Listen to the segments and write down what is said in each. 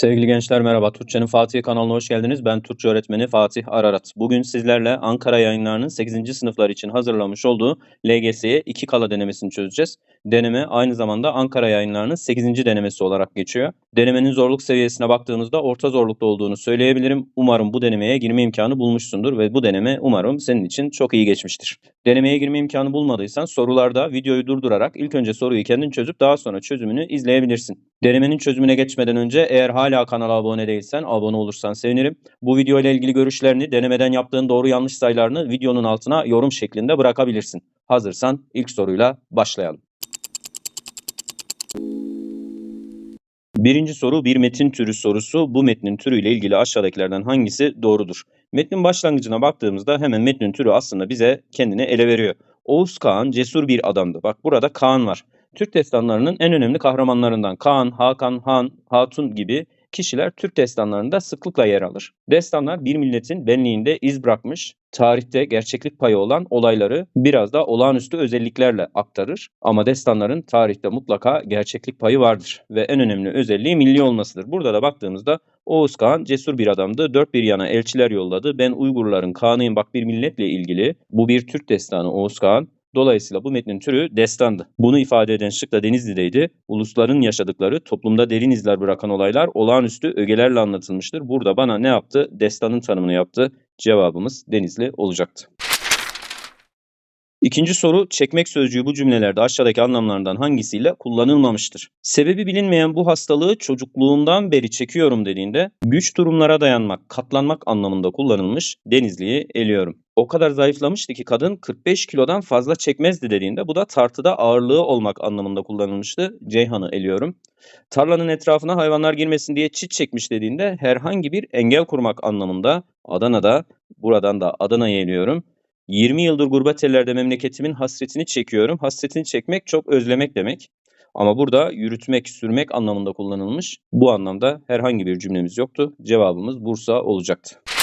Sevgili gençler merhaba. Türkçenin Fatih kanalına hoş geldiniz. Ben Türkçe öğretmeni Fatih Ararat. Bugün sizlerle Ankara yayınlarının 8. sınıflar için hazırlamış olduğu LGS'ye 2 kala denemesini çözeceğiz. Deneme aynı zamanda Ankara yayınlarının 8. denemesi olarak geçiyor. Denemenin zorluk seviyesine baktığımızda orta zorlukta olduğunu söyleyebilirim. Umarım bu denemeye girme imkanı bulmuşsundur ve bu deneme umarım senin için çok iyi geçmiştir. Denemeye girme imkanı bulmadıysan sorularda videoyu durdurarak ilk önce soruyu kendin çözüp daha sonra çözümünü izleyebilirsin. Denemenin çözümüne geçmeden önce eğer hala kanala abone değilsen abone olursan sevinirim. Bu video ile ilgili görüşlerini, denemeden yaptığın doğru yanlış sayılarını videonun altına yorum şeklinde bırakabilirsin. Hazırsan ilk soruyla başlayalım. Birinci soru bir metin türü sorusu. Bu metnin türüyle ilgili aşağıdakilerden hangisi doğrudur? Metnin başlangıcına baktığımızda hemen metnin türü aslında bize kendini ele veriyor. Oğuz Kağan cesur bir adamdı. Bak burada Kaan var. Türk destanlarının en önemli kahramanlarından Kaan, Hakan, Han, Hatun gibi kişiler Türk destanlarında sıklıkla yer alır. Destanlar bir milletin benliğinde iz bırakmış, tarihte gerçeklik payı olan olayları biraz da olağanüstü özelliklerle aktarır. Ama destanların tarihte mutlaka gerçeklik payı vardır ve en önemli özelliği milli olmasıdır. Burada da baktığımızda Oğuz Kağan cesur bir adamdı. Dört bir yana elçiler yolladı. Ben Uygurların Kağan'ıyım bak bir milletle ilgili. Bu bir Türk destanı Oğuz Kağan. Dolayısıyla bu metnin türü destandı. Bunu ifade eden şık da Denizli'deydi. Ulusların yaşadıkları, toplumda derin izler bırakan olaylar olağanüstü ögelerle anlatılmıştır. Burada bana ne yaptı? Destanın tanımını yaptı. Cevabımız Denizli olacaktı. İkinci soru, çekmek sözcüğü bu cümlelerde aşağıdaki anlamlardan hangisiyle kullanılmamıştır? Sebebi bilinmeyen bu hastalığı çocukluğumdan beri çekiyorum dediğinde güç durumlara dayanmak, katlanmak anlamında kullanılmış Denizli'yi eliyorum. O kadar zayıflamıştı ki kadın 45 kilodan fazla çekmezdi dediğinde bu da tartıda ağırlığı olmak anlamında kullanılmıştı. Ceyhan'ı eliyorum. Tarlanın etrafına hayvanlar girmesin diye çit çekmiş dediğinde herhangi bir engel kurmak anlamında Adana'da buradan da Adana'yı eliyorum. 20 yıldır gurbet ellerde memleketimin hasretini çekiyorum. Hasretini çekmek çok özlemek demek. Ama burada yürütmek, sürmek anlamında kullanılmış. Bu anlamda herhangi bir cümlemiz yoktu. Cevabımız Bursa olacaktı.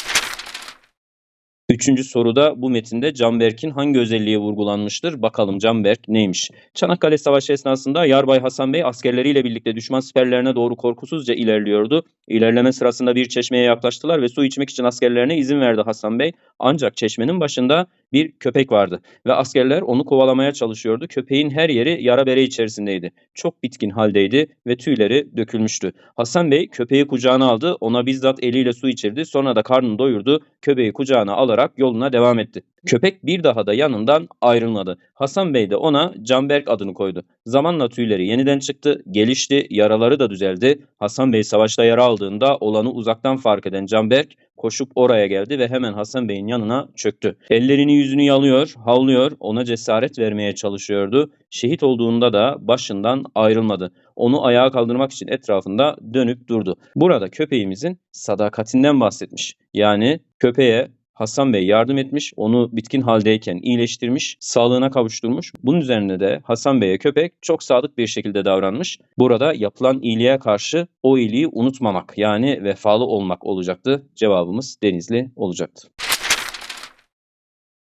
Üçüncü soruda bu metinde Canberk'in hangi özelliği vurgulanmıştır? Bakalım Canberk neymiş? Çanakkale Savaşı esnasında Yarbay Hasan Bey askerleriyle birlikte düşman siperlerine doğru korkusuzca ilerliyordu. İlerleme sırasında bir çeşmeye yaklaştılar ve su içmek için askerlerine izin verdi Hasan Bey. Ancak çeşmenin başında bir köpek vardı ve askerler onu kovalamaya çalışıyordu. Köpeğin her yeri yara bere içerisindeydi. Çok bitkin haldeydi ve tüyleri dökülmüştü. Hasan Bey köpeği kucağına aldı, ona bizzat eliyle su içirdi, sonra da karnını doyurdu. Köpeği kucağına alarak yoluna devam etti. Köpek bir daha da yanından ayrılmadı. Hasan Bey de ona Canberk adını koydu. Zamanla tüyleri yeniden çıktı, gelişti, yaraları da düzeldi. Hasan Bey savaşta yara aldığında olanı uzaktan fark eden Canberk koşup oraya geldi ve hemen Hasan Bey'in yanına çöktü. Ellerini yüzünü yalıyor, havlıyor, ona cesaret vermeye çalışıyordu. Şehit olduğunda da başından ayrılmadı. Onu ayağa kaldırmak için etrafında dönüp durdu. Burada köpeğimizin sadakatinden bahsetmiş. Yani köpeğe Hasan Bey yardım etmiş, onu bitkin haldeyken iyileştirmiş, sağlığına kavuşturmuş. Bunun üzerine de Hasan Bey'e köpek çok sadık bir şekilde davranmış. Burada yapılan iyiliğe karşı o iyiliği unutmamak yani vefalı olmak olacaktı. Cevabımız Denizli olacaktı.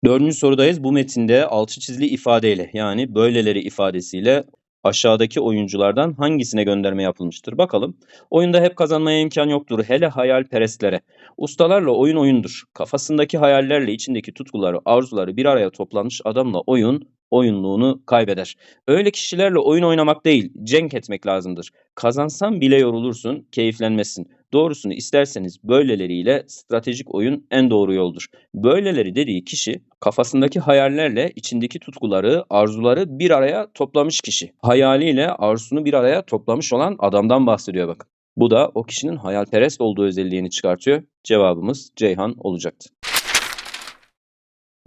Dördüncü sorudayız. Bu metinde altı çizili ifadeyle yani böyleleri ifadesiyle aşağıdaki oyunculardan hangisine gönderme yapılmıştır? Bakalım. Oyunda hep kazanmaya imkan yoktur. Hele hayalperestlere. Ustalarla oyun oyundur. Kafasındaki hayallerle içindeki tutkuları, arzuları bir araya toplanmış adamla oyun oyunluğunu kaybeder. Öyle kişilerle oyun oynamak değil, cenk etmek lazımdır. Kazansan bile yorulursun, keyiflenmezsin. Doğrusunu isterseniz böyleleriyle stratejik oyun en doğru yoldur. Böyleleri dediği kişi kafasındaki hayallerle içindeki tutkuları, arzuları bir araya toplamış kişi. Hayaliyle arzusunu bir araya toplamış olan adamdan bahsediyor bakın. Bu da o kişinin hayalperest olduğu özelliğini çıkartıyor. Cevabımız Ceyhan olacaktı.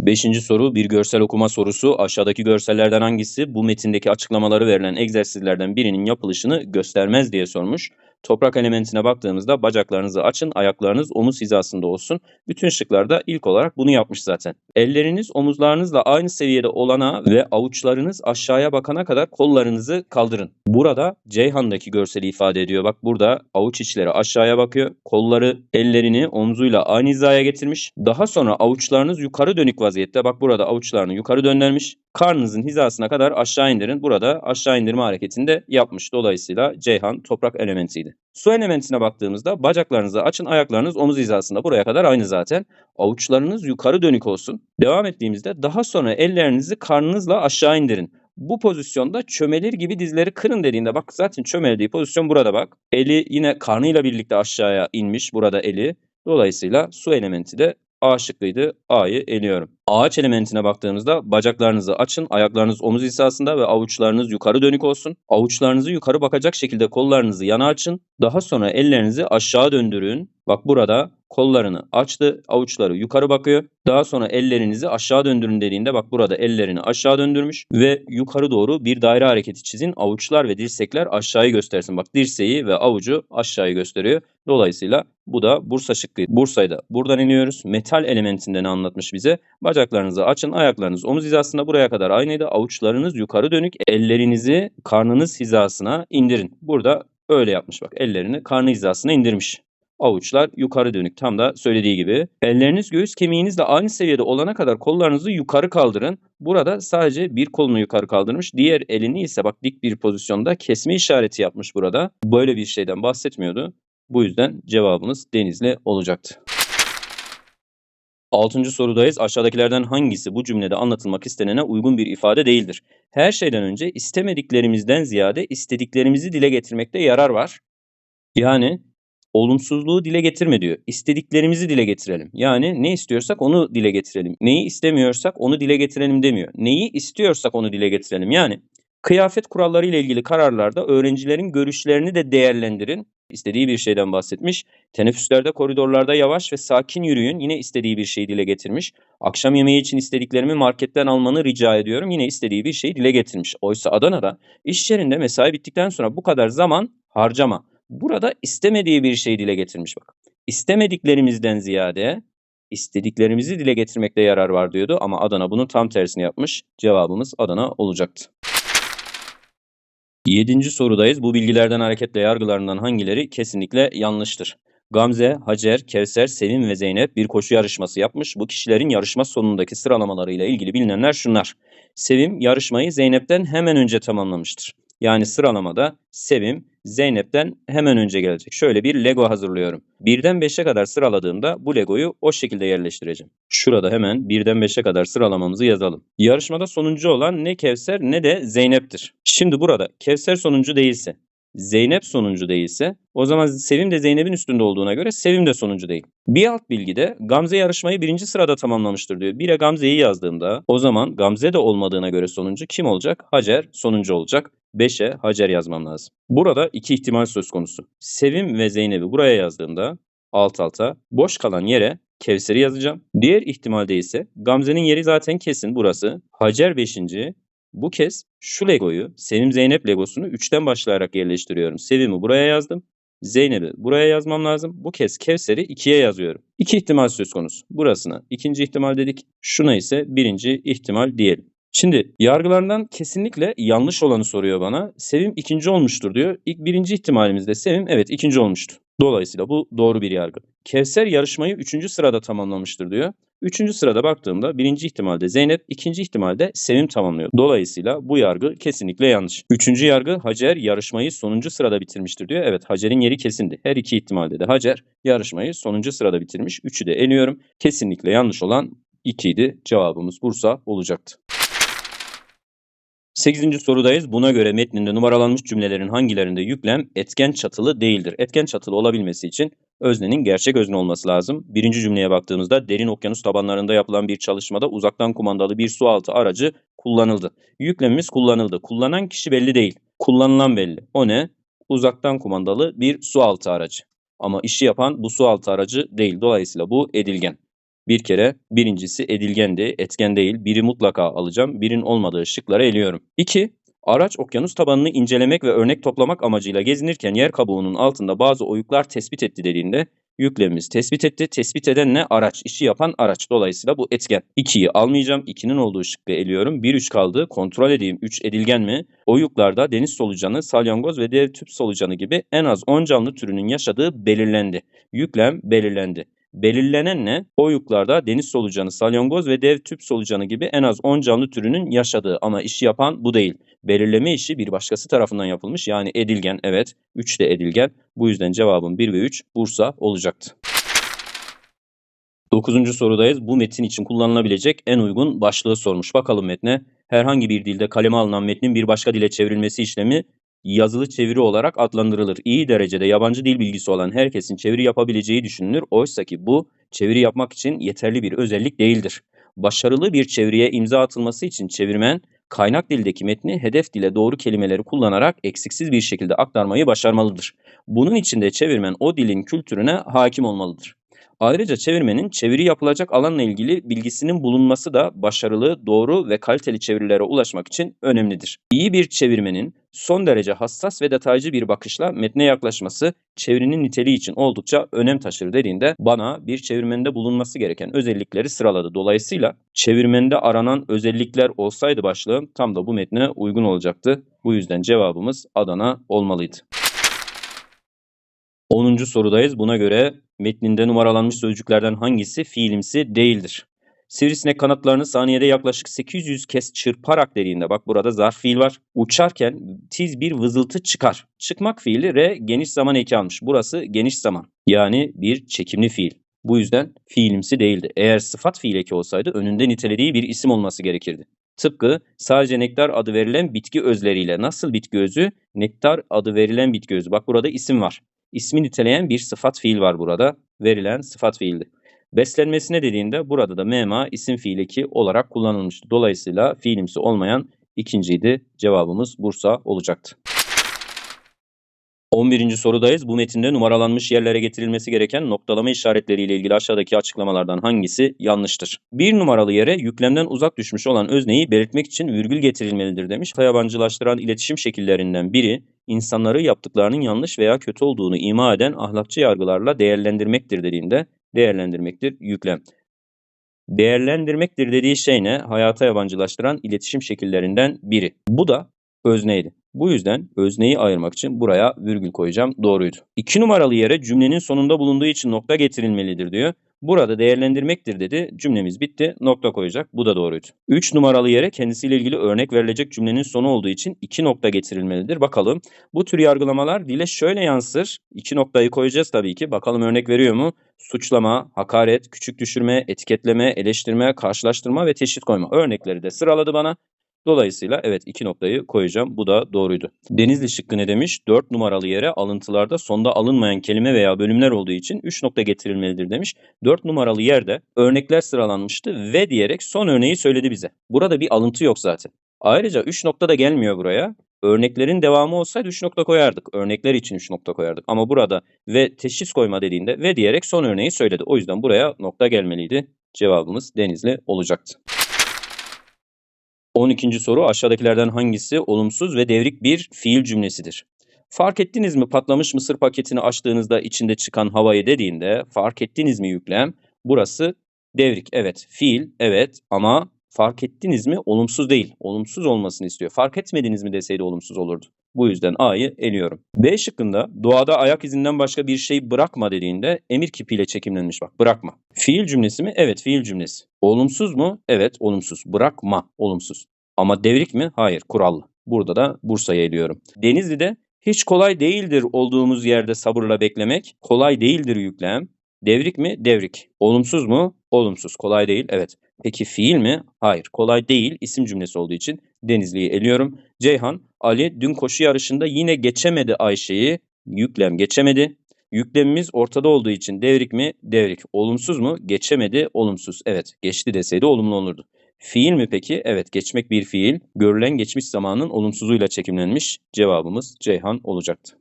Beşinci soru bir görsel okuma sorusu. Aşağıdaki görsellerden hangisi bu metindeki açıklamaları verilen egzersizlerden birinin yapılışını göstermez diye sormuş. Toprak elementine baktığımızda bacaklarınızı açın, ayaklarınız omuz hizasında olsun. Bütün şıklarda ilk olarak bunu yapmış zaten. Elleriniz omuzlarınızla aynı seviyede olana ve avuçlarınız aşağıya bakana kadar kollarınızı kaldırın. Burada Ceyhan'daki görseli ifade ediyor. Bak burada avuç içleri aşağıya bakıyor. Kolları ellerini omzuyla aynı hizaya getirmiş. Daha sonra avuçlarınız yukarı dönük vaziyette. Bak burada avuçlarını yukarı döndürmüş. Karnınızın hizasına kadar aşağı indirin. Burada aşağı indirme hareketini de yapmış. Dolayısıyla Ceyhan toprak elementiydi. Su elementine baktığımızda bacaklarınızı açın, ayaklarınız omuz hizasında. Buraya kadar aynı zaten. Avuçlarınız yukarı dönük olsun. Devam ettiğimizde daha sonra ellerinizi karnınızla aşağı indirin. Bu pozisyonda çömelir gibi dizleri kırın dediğinde bak zaten çömeldiği pozisyon burada bak. Eli yine karnıyla birlikte aşağıya inmiş burada eli. Dolayısıyla su elementi de A şıkkıydı. A'yı eliyorum. Ağaç elementine baktığımızda bacaklarınızı açın, ayaklarınız omuz hizasında ve avuçlarınız yukarı dönük olsun. Avuçlarınızı yukarı bakacak şekilde kollarınızı yana açın. Daha sonra ellerinizi aşağı döndürün. Bak burada kollarını açtı, avuçları yukarı bakıyor. Daha sonra ellerinizi aşağı döndürün dediğinde bak burada ellerini aşağı döndürmüş ve yukarı doğru bir daire hareketi çizin. Avuçlar ve dirsekler aşağıyı göstersin. Bak dirseği ve avucu aşağıyı gösteriyor. Dolayısıyla bu da Bursa şıkkı. Bursa'yı da buradan iniyoruz. Metal elementinden anlatmış bize. Bacaklarınızı açın, ayaklarınız omuz hizasında buraya kadar aynıydı. Avuçlarınız yukarı dönük, ellerinizi karnınız hizasına indirin. Burada öyle yapmış bak. Ellerini karnı hizasına indirmiş. Avuçlar yukarı dönük tam da söylediği gibi. Elleriniz göğüs kemiğinizle aynı seviyede olana kadar kollarınızı yukarı kaldırın. Burada sadece bir kolunu yukarı kaldırmış. Diğer elini ise bak dik bir pozisyonda kesme işareti yapmış burada. Böyle bir şeyden bahsetmiyordu. Bu yüzden cevabımız Denizli olacaktı. Altıncı sorudayız. Aşağıdakilerden hangisi bu cümlede anlatılmak istenene uygun bir ifade değildir? Her şeyden önce istemediklerimizden ziyade istediklerimizi dile getirmekte yarar var. Yani olumsuzluğu dile getirme diyor. İstediklerimizi dile getirelim. Yani ne istiyorsak onu dile getirelim. Neyi istemiyorsak onu dile getirelim demiyor. Neyi istiyorsak onu dile getirelim. Yani kıyafet kuralları ile ilgili kararlarda öğrencilerin görüşlerini de değerlendirin. İstediği bir şeyden bahsetmiş. Teneffüslerde koridorlarda yavaş ve sakin yürüyün. Yine istediği bir şeyi dile getirmiş. Akşam yemeği için istediklerimi marketten almanı rica ediyorum. Yine istediği bir şeyi dile getirmiş. Oysa Adana'da iş yerinde mesai bittikten sonra bu kadar zaman harcama. Burada istemediği bir şeyi dile getirmiş bak. İstemediklerimizden ziyade istediklerimizi dile getirmekte yarar var diyordu ama Adana bunun tam tersini yapmış. Cevabımız Adana olacaktı. Yedinci sorudayız. Bu bilgilerden hareketle yargılarından hangileri kesinlikle yanlıştır? Gamze, Hacer, Kevser, Sevim ve Zeynep bir koşu yarışması yapmış. Bu kişilerin yarışma sonundaki sıralamalarıyla ilgili bilinenler şunlar. Sevim yarışmayı Zeynep'ten hemen önce tamamlamıştır. Yani sıralamada Sevim Zeynep'ten hemen önce gelecek. Şöyle bir Lego hazırlıyorum. Birden 5'e kadar sıraladığımda bu Lego'yu o şekilde yerleştireceğim. Şurada hemen birden 5'e kadar sıralamamızı yazalım. Yarışmada sonuncu olan ne Kevser ne de Zeynep'tir. Şimdi burada Kevser sonuncu değilse, Zeynep sonuncu değilse o zaman Sevim de Zeynep'in üstünde olduğuna göre Sevim de sonuncu değil. Bir alt bilgide Gamze yarışmayı birinci sırada tamamlamıştır diyor. Bire Gamze'yi yazdığımda o zaman Gamze de olmadığına göre sonuncu kim olacak? Hacer sonuncu olacak. 5'e Hacer yazmam lazım. Burada iki ihtimal söz konusu. Sevim ve Zeynep'i buraya yazdığımda alt alta boş kalan yere Kevser'i yazacağım. Diğer ihtimalde ise Gamze'nin yeri zaten kesin burası. Hacer 5. Bu kez şu Lego'yu Sevim Zeynep Legosunu 3'ten başlayarak yerleştiriyorum. Sevim'i buraya yazdım. Zeynep'i buraya yazmam lazım. Bu kez Kevser'i 2'ye yazıyorum. İki ihtimal söz konusu. Burasına ikinci ihtimal dedik. Şuna ise birinci ihtimal diyelim. Şimdi yargılarından kesinlikle yanlış olanı soruyor bana. Sevim ikinci olmuştur diyor. İlk birinci ihtimalimizde Sevim evet ikinci olmuştu. Dolayısıyla bu doğru bir yargı. Kevser yarışmayı üçüncü sırada tamamlamıştır diyor. Üçüncü sırada baktığımda birinci ihtimalde Zeynep, ikinci ihtimalde Sevim tamamlıyor. Dolayısıyla bu yargı kesinlikle yanlış. Üçüncü yargı Hacer yarışmayı sonuncu sırada bitirmiştir diyor. Evet Hacer'in yeri kesindi. Her iki ihtimalde de Hacer yarışmayı sonuncu sırada bitirmiş. Üçü de eliyorum. Kesinlikle yanlış olan 2 idi. Cevabımız Bursa olacaktı. 8. sorudayız. Buna göre metninde numaralanmış cümlelerin hangilerinde yüklem etken çatılı değildir? Etken çatılı olabilmesi için öznenin gerçek özne olması lazım. Birinci cümleye baktığımızda derin okyanus tabanlarında yapılan bir çalışmada uzaktan kumandalı bir sualtı aracı kullanıldı. Yüklemimiz kullanıldı. Kullanan kişi belli değil. Kullanılan belli. O ne? Uzaktan kumandalı bir sualtı aracı. Ama işi yapan bu sualtı aracı değil. Dolayısıyla bu edilgen. Bir kere birincisi edilgendi, etken değil. Biri mutlaka alacağım. Birin olmadığı şıkları eliyorum. 2. Araç okyanus tabanını incelemek ve örnek toplamak amacıyla gezinirken yer kabuğunun altında bazı oyuklar tespit etti dediğinde yüklemimiz tespit etti. Tespit eden ne? Araç. işi yapan araç. Dolayısıyla bu etken. 2'yi almayacağım. 2'nin olduğu şıkkı eliyorum. 1 3 kaldı. Kontrol edeyim. 3 edilgen mi? Oyuklarda deniz solucanı, salyangoz ve dev tüp solucanı gibi en az 10 canlı türünün yaşadığı belirlendi. Yüklem belirlendi. Belirlenen ne? Oyuklarda deniz solucanı, salyangoz ve dev tüp solucanı gibi en az 10 canlı türünün yaşadığı ama işi yapan bu değil. Belirleme işi bir başkası tarafından yapılmış yani edilgen evet 3 de edilgen. Bu yüzden cevabım 1 ve 3 Bursa olacaktı. Dokuzuncu sorudayız. Bu metin için kullanılabilecek en uygun başlığı sormuş. Bakalım metne. Herhangi bir dilde kaleme alınan metnin bir başka dile çevrilmesi işlemi yazılı çeviri olarak adlandırılır. İyi derecede yabancı dil bilgisi olan herkesin çeviri yapabileceği düşünülür. Oysa ki bu çeviri yapmak için yeterli bir özellik değildir. Başarılı bir çeviriye imza atılması için çevirmen kaynak dildeki metni hedef dile doğru kelimeleri kullanarak eksiksiz bir şekilde aktarmayı başarmalıdır. Bunun için de çevirmen o dilin kültürüne hakim olmalıdır. Ayrıca çevirmenin çeviri yapılacak alanla ilgili bilgisinin bulunması da başarılı, doğru ve kaliteli çevirilere ulaşmak için önemlidir. İyi bir çevirmenin son derece hassas ve detaycı bir bakışla metne yaklaşması çevirinin niteliği için oldukça önem taşır dediğinde bana bir çevirmende bulunması gereken özellikleri sıraladı. Dolayısıyla çevirmende aranan özellikler olsaydı başlığım tam da bu metne uygun olacaktı. Bu yüzden cevabımız Adana olmalıydı. 10. sorudayız. Buna göre metninde numaralanmış sözcüklerden hangisi fiilimsi değildir? Sivrisinek kanatlarını saniyede yaklaşık 800 kez çırparak dediğinde bak burada zarf fiil var. Uçarken tiz bir vızıltı çıkar. Çıkmak fiili re geniş zaman eki almış. Burası geniş zaman. Yani bir çekimli fiil. Bu yüzden fiilimsi değildi. Eğer sıfat fiil eki olsaydı önünde nitelediği bir isim olması gerekirdi. Tıpkı sadece nektar adı verilen bitki özleriyle. Nasıl bitki özü? Nektar adı verilen bitki özü. Bak burada isim var. İsmi niteleyen bir sıfat fiil var burada. Verilen sıfat fiildi. Beslenmesine dediğinde burada da mema isim fiil eki olarak kullanılmıştı. Dolayısıyla fiilimsi olmayan ikinciydi. Cevabımız Bursa olacaktı. 11. sorudayız. Bu metinde numaralanmış yerlere getirilmesi gereken noktalama işaretleriyle ilgili aşağıdaki açıklamalardan hangisi yanlıştır? Bir numaralı yere yüklemden uzak düşmüş olan özneyi belirtmek için virgül getirilmelidir demiş. Yabancılaştıran iletişim şekillerinden biri insanları yaptıklarının yanlış veya kötü olduğunu ima eden ahlakçı yargılarla değerlendirmektir dediğinde değerlendirmektir yüklem. Değerlendirmektir dediği şey ne? Hayata yabancılaştıran iletişim şekillerinden biri. Bu da özneydi. Bu yüzden özneyi ayırmak için buraya virgül koyacağım. Doğruydu. İki numaralı yere cümlenin sonunda bulunduğu için nokta getirilmelidir diyor. Burada değerlendirmektir dedi. Cümlemiz bitti. Nokta koyacak. Bu da doğruydu. 3 numaralı yere kendisiyle ilgili örnek verilecek cümlenin sonu olduğu için 2 nokta getirilmelidir. Bakalım bu tür yargılamalar dile şöyle yansır. 2 noktayı koyacağız tabii ki. Bakalım örnek veriyor mu? Suçlama, hakaret, küçük düşürme, etiketleme, eleştirme, karşılaştırma ve teşhis koyma. Örnekleri de sıraladı bana. Dolayısıyla evet iki noktayı koyacağım. Bu da doğruydu. Denizli şıkkı ne demiş? 4 numaralı yere alıntılarda sonda alınmayan kelime veya bölümler olduğu için 3 nokta getirilmelidir demiş. 4 numaralı yerde örnekler sıralanmıştı ve diyerek son örneği söyledi bize. Burada bir alıntı yok zaten. Ayrıca 3 nokta da gelmiyor buraya. Örneklerin devamı olsaydı 3 nokta koyardık. Örnekler için 3 nokta koyardık. Ama burada ve teşhis koyma dediğinde ve diyerek son örneği söyledi. O yüzden buraya nokta gelmeliydi. Cevabımız Denizli olacaktı. 12. soru aşağıdakilerden hangisi olumsuz ve devrik bir fiil cümlesidir? Fark ettiniz mi patlamış mısır paketini açtığınızda içinde çıkan havayı dediğinde fark ettiniz mi yüklem? Burası devrik. Evet. Fiil. Evet. Ama fark ettiniz mi olumsuz değil. Olumsuz olmasını istiyor. Fark etmediniz mi deseydi olumsuz olurdu. Bu yüzden A'yı eliyorum. B şıkkında doğada ayak izinden başka bir şey bırakma dediğinde emir kipiyle çekimlenmiş bak bırakma. Fiil cümlesi mi? Evet fiil cümlesi. Olumsuz mu? Evet olumsuz. Bırakma olumsuz. Ama devrik mi? Hayır kurallı. Burada da Bursa'yı eliyorum. Denizli'de hiç kolay değildir olduğumuz yerde sabırla beklemek. Kolay değildir yüklem. Devrik mi? Devrik. Olumsuz mu? Olumsuz. Kolay değil. Evet. Peki fiil mi? Hayır. Kolay değil. İsim cümlesi olduğu için Denizli'yi eliyorum. Ceyhan, Ali dün koşu yarışında yine geçemedi Ayşe'yi. Yüklem geçemedi. Yüklemimiz ortada olduğu için devrik mi? Devrik. Olumsuz mu? Geçemedi. Olumsuz. Evet. Geçti deseydi olumlu olurdu. Fiil mi peki? Evet. Geçmek bir fiil. Görülen geçmiş zamanın olumsuzluğuyla çekimlenmiş. Cevabımız Ceyhan olacaktı.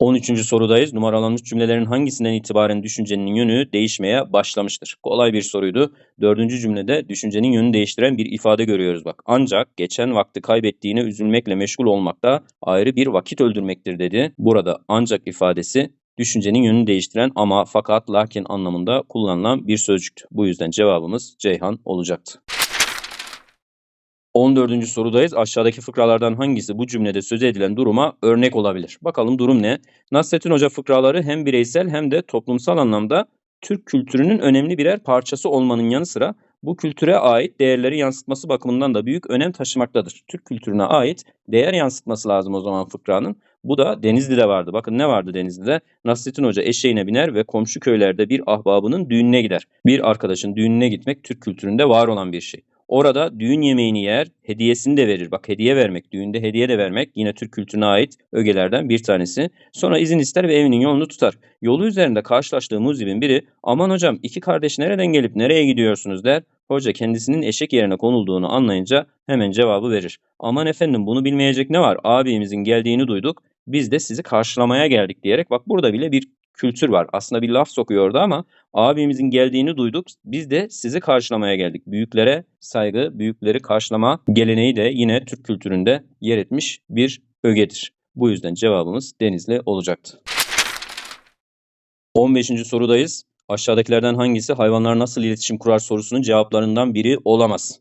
13. sorudayız. Numaralanmış cümlelerin hangisinden itibaren düşüncenin yönü değişmeye başlamıştır? Kolay bir soruydu. Dördüncü cümlede düşüncenin yönünü değiştiren bir ifade görüyoruz bak. Ancak geçen vakti kaybettiğine üzülmekle meşgul olmak da ayrı bir vakit öldürmektir dedi. Burada ancak ifadesi düşüncenin yönünü değiştiren ama fakat lakin anlamında kullanılan bir sözcüktü. Bu yüzden cevabımız Ceyhan olacaktı. 14. sorudayız. Aşağıdaki fıkralardan hangisi bu cümlede söz edilen duruma örnek olabilir? Bakalım durum ne? Nasrettin Hoca fıkraları hem bireysel hem de toplumsal anlamda Türk kültürünün önemli birer parçası olmanın yanı sıra bu kültüre ait değerleri yansıtması bakımından da büyük önem taşımaktadır. Türk kültürüne ait değer yansıtması lazım o zaman fıkranın. Bu da Denizli'de vardı. Bakın ne vardı Denizli'de? Nasrettin Hoca eşeğine biner ve komşu köylerde bir ahbabının düğününe gider. Bir arkadaşın düğününe gitmek Türk kültüründe var olan bir şey. Orada düğün yemeğini yer, hediyesini de verir. Bak hediye vermek, düğünde hediye de vermek yine Türk kültürüne ait ögelerden bir tanesi. Sonra izin ister ve evinin yolunu tutar. Yolu üzerinde karşılaştığı muzibin biri aman hocam iki kardeş nereden gelip nereye gidiyorsunuz der. Hoca kendisinin eşek yerine konulduğunu anlayınca hemen cevabı verir. Aman efendim bunu bilmeyecek ne var? Abimizin geldiğini duyduk. Biz de sizi karşılamaya geldik diyerek bak burada bile bir kültür var. Aslında bir laf sokuyordu ama abimizin geldiğini duyduk. Biz de sizi karşılamaya geldik. Büyüklere saygı, büyükleri karşılama geleneği de yine Türk kültüründe yer etmiş bir ögedir. Bu yüzden cevabımız Denizli olacaktı. 15. sorudayız. Aşağıdakilerden hangisi hayvanlar nasıl iletişim kurar sorusunun cevaplarından biri olamaz?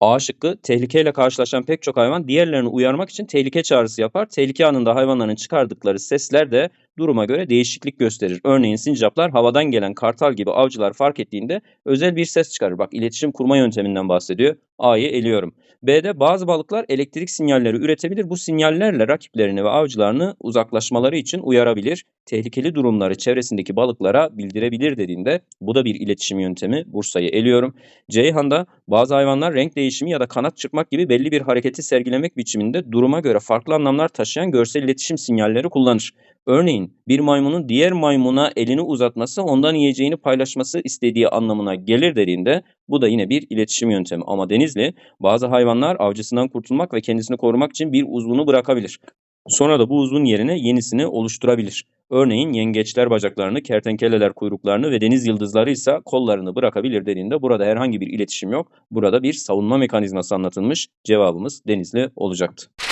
A şıkkı tehlikeyle karşılaşan pek çok hayvan diğerlerini uyarmak için tehlike çağrısı yapar. Tehlike anında hayvanların çıkardıkları sesler de duruma göre değişiklik gösterir. Örneğin sincaplar havadan gelen kartal gibi avcılar fark ettiğinde özel bir ses çıkarır. Bak iletişim kurma yönteminden bahsediyor. A'yı eliyorum. B'de bazı balıklar elektrik sinyalleri üretebilir. Bu sinyallerle rakiplerini ve avcılarını uzaklaşmaları için uyarabilir. Tehlikeli durumları çevresindeki balıklara bildirebilir dediğinde bu da bir iletişim yöntemi. Bursa'yı eliyorum. Ceyhan'da bazı hayvanlar renk değişimi ya da kanat çırpmak gibi belli bir hareketi sergilemek biçiminde duruma göre farklı anlamlar taşıyan görsel iletişim sinyalleri kullanır. Örneğin bir maymunun diğer maymuna elini uzatması ondan yiyeceğini paylaşması istediği anlamına gelir dediğinde bu da yine bir iletişim yöntemi. Ama Denizli bazı hayvanlar avcısından kurtulmak ve kendisini korumak için bir uzvunu bırakabilir. Sonra da bu uzvun yerine yenisini oluşturabilir. Örneğin yengeçler bacaklarını, kertenkeleler kuyruklarını ve deniz yıldızları ise kollarını bırakabilir dediğinde burada herhangi bir iletişim yok. Burada bir savunma mekanizması anlatılmış. Cevabımız Denizli olacaktı.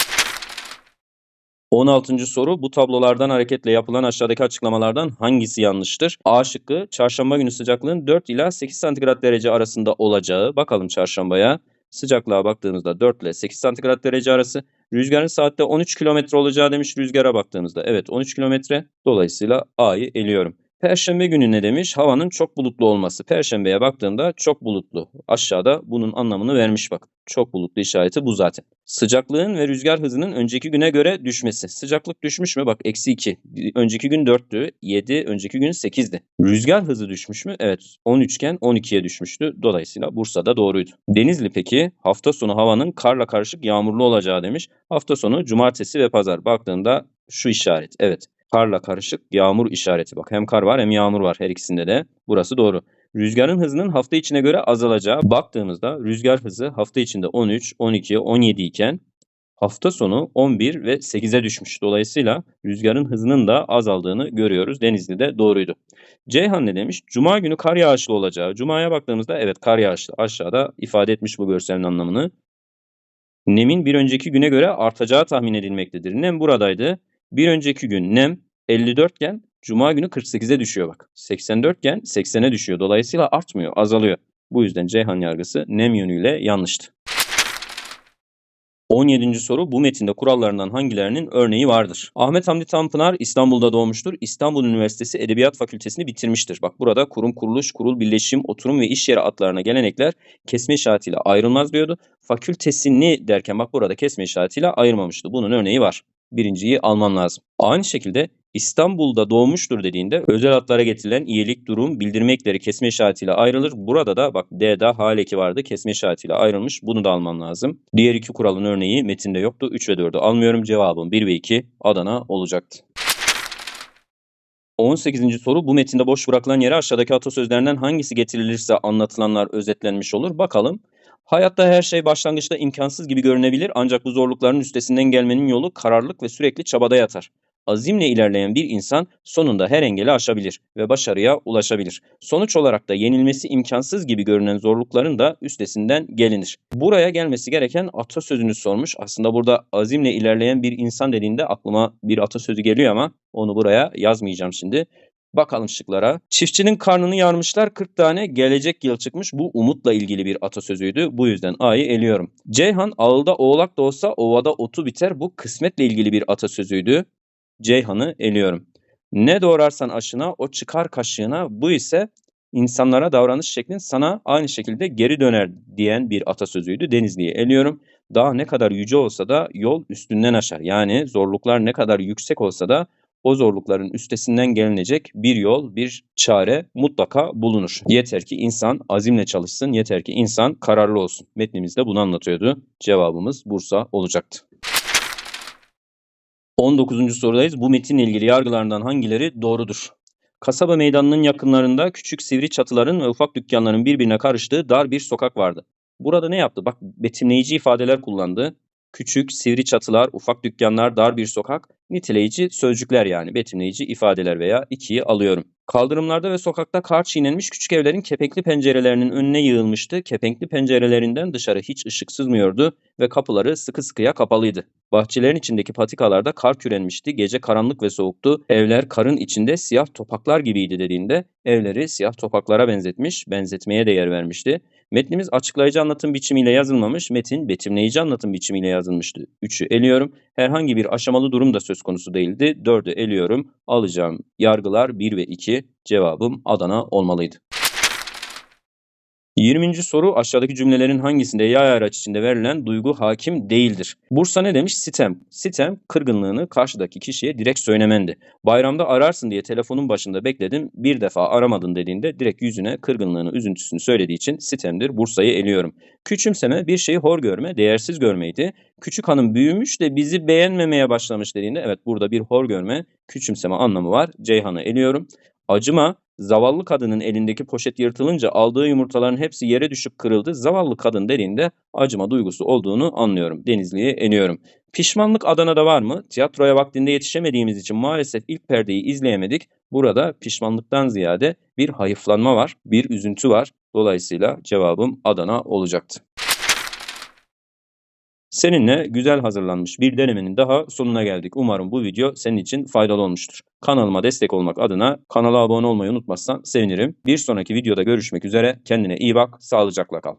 16. soru bu tablolardan hareketle yapılan aşağıdaki açıklamalardan hangisi yanlıştır? A şıkkı çarşamba günü sıcaklığın 4 ila 8 santigrat derece arasında olacağı. Bakalım çarşambaya. Sıcaklığa baktığımızda 4 ile 8 santigrat derece arası. Rüzgarın saatte 13 kilometre olacağı demiş rüzgara baktığımızda. Evet 13 kilometre. Dolayısıyla A'yı eliyorum. Perşembe günü ne demiş? Havanın çok bulutlu olması. Perşembeye baktığımda çok bulutlu. Aşağıda bunun anlamını vermiş bak. Çok bulutlu işareti bu zaten. Sıcaklığın ve rüzgar hızının önceki güne göre düşmesi. Sıcaklık düşmüş mü? Bak eksi 2. Önceki gün 4'tü. 7. Önceki gün 8'di. Rüzgar hızı düşmüş mü? Evet. 13 iken 12'ye düşmüştü. Dolayısıyla Bursa'da doğruydu. Denizli peki hafta sonu havanın karla karışık yağmurlu olacağı demiş. Hafta sonu cumartesi ve pazar baktığında şu işaret. Evet. Karla karışık yağmur işareti. Bak hem kar var hem yağmur var her ikisinde de. Burası doğru. Rüzgarın hızının hafta içine göre azalacağı baktığımızda rüzgar hızı hafta içinde 13, 12, 17 iken hafta sonu 11 ve 8'e düşmüş. Dolayısıyla rüzgarın hızının da azaldığını görüyoruz. Denizli'de doğruydu. Ceyhan ne demiş? Cuma günü kar yağışlı olacağı. Cuma'ya baktığımızda evet kar yağışlı. Aşağıda ifade etmiş bu görselin anlamını. Nemin bir önceki güne göre artacağı tahmin edilmektedir. Nem buradaydı. Bir önceki gün nem 54 iken Cuma günü 48'e düşüyor bak. 84 iken 80'e düşüyor. Dolayısıyla artmıyor, azalıyor. Bu yüzden Ceyhan yargısı nem yönüyle yanlıştı. 17. soru bu metinde kurallarından hangilerinin örneği vardır? Ahmet Hamdi Tanpınar İstanbul'da doğmuştur. İstanbul Üniversitesi Edebiyat Fakültesini bitirmiştir. Bak burada kurum, kuruluş, kurul, birleşim, oturum ve iş yeri adlarına gelen ekler kesme işaretiyle ayrılmaz diyordu. Fakültesini derken bak burada kesme işaretiyle ayırmamıştı. Bunun örneği var birinciyi alman lazım. Aynı şekilde İstanbul'da doğmuştur dediğinde özel adlara getirilen iyilik, durum, bildirme ekleri kesme işaretiyle ayrılır. Burada da bak D'de hal eki vardı kesme işaretiyle ayrılmış. Bunu da alman lazım. Diğer iki kuralın örneği metinde yoktu. 3 ve 4'ü almıyorum. Cevabım 1 ve 2 Adana olacaktı. 18. soru bu metinde boş bırakılan yere aşağıdaki atasözlerinden hangisi getirilirse anlatılanlar özetlenmiş olur. Bakalım. Hayatta her şey başlangıçta imkansız gibi görünebilir ancak bu zorlukların üstesinden gelmenin yolu kararlılık ve sürekli çabada yatar. Azimle ilerleyen bir insan sonunda her engeli aşabilir ve başarıya ulaşabilir. Sonuç olarak da yenilmesi imkansız gibi görünen zorlukların da üstesinden gelinir. Buraya gelmesi gereken atasözünü sormuş. Aslında burada azimle ilerleyen bir insan dediğinde aklıma bir atasözü geliyor ama onu buraya yazmayacağım şimdi. Bakalım şıklara. Çiftçinin karnını yarmışlar 40 tane gelecek yıl çıkmış. Bu umutla ilgili bir atasözüydü. Bu yüzden A'yı eliyorum. Ceyhan ağılda oğlak da olsa ovada otu biter. Bu kısmetle ilgili bir atasözüydü. Ceyhan'ı eliyorum. Ne doğrarsan aşına o çıkar kaşığına. Bu ise insanlara davranış şeklin sana aynı şekilde geri döner diyen bir atasözüydü. Denizli'yi eliyorum. Dağ ne kadar yüce olsa da yol üstünden aşar. Yani zorluklar ne kadar yüksek olsa da o zorlukların üstesinden gelinecek bir yol, bir çare mutlaka bulunur. Yeter ki insan azimle çalışsın, yeter ki insan kararlı olsun. Metnimiz de bunu anlatıyordu. Cevabımız Bursa olacaktı. 19. sorudayız. Bu metinle ilgili yargılarından hangileri doğrudur? Kasaba meydanının yakınlarında küçük sivri çatıların ve ufak dükkanların birbirine karıştığı dar bir sokak vardı. Burada ne yaptı? Bak betimleyici ifadeler kullandı. Küçük, sivri çatılar, ufak dükkanlar, dar bir sokak, niteleyici sözcükler yani betimleyici ifadeler veya ikiyi alıyorum. Kaldırımlarda ve sokakta kar çiğnenmiş küçük evlerin kepenkli pencerelerinin önüne yığılmıştı. Kepenkli pencerelerinden dışarı hiç ışık sızmıyordu ve kapıları sıkı sıkıya kapalıydı. Bahçelerin içindeki patikalarda kar kürenmişti. Gece karanlık ve soğuktu. Evler karın içinde siyah topaklar gibiydi dediğinde evleri siyah topaklara benzetmiş, benzetmeye de yer vermişti. Metnimiz açıklayıcı anlatım biçimiyle yazılmamış, metin betimleyici anlatım biçimiyle yazılmıştı. 3'ü eliyorum. Herhangi bir aşamalı durum da söz konusu değildi. 4'ü eliyorum. Alacağım yargılar 1 ve 2. Cevabım Adana olmalıydı. 20. soru aşağıdaki cümlelerin hangisinde yay araç içinde verilen duygu hakim değildir? Bursa ne demiş? Sitem. Sitem kırgınlığını karşıdaki kişiye direkt söylemendi. Bayramda ararsın diye telefonun başında bekledim. Bir defa aramadın dediğinde direkt yüzüne kırgınlığını, üzüntüsünü söylediği için sitemdir. Bursa'yı eliyorum. Küçümseme bir şeyi hor görme, değersiz görmeydi. Küçük hanım büyümüş de bizi beğenmemeye başlamış dediğinde evet burada bir hor görme, küçümseme anlamı var. Ceyhan'ı eliyorum. Acıma zavallı kadının elindeki poşet yırtılınca aldığı yumurtaların hepsi yere düşüp kırıldı. Zavallı kadın dediğinde acıma duygusu olduğunu anlıyorum. Denizli'ye eniyorum. Pişmanlık Adana'da var mı? Tiyatroya vaktinde yetişemediğimiz için maalesef ilk perdeyi izleyemedik. Burada pişmanlıktan ziyade bir hayıflanma var, bir üzüntü var. Dolayısıyla cevabım Adana olacaktı. Seninle güzel hazırlanmış bir denemenin daha sonuna geldik. Umarım bu video senin için faydalı olmuştur. Kanalıma destek olmak adına kanala abone olmayı unutmazsan sevinirim. Bir sonraki videoda görüşmek üzere. Kendine iyi bak, sağlıcakla kal.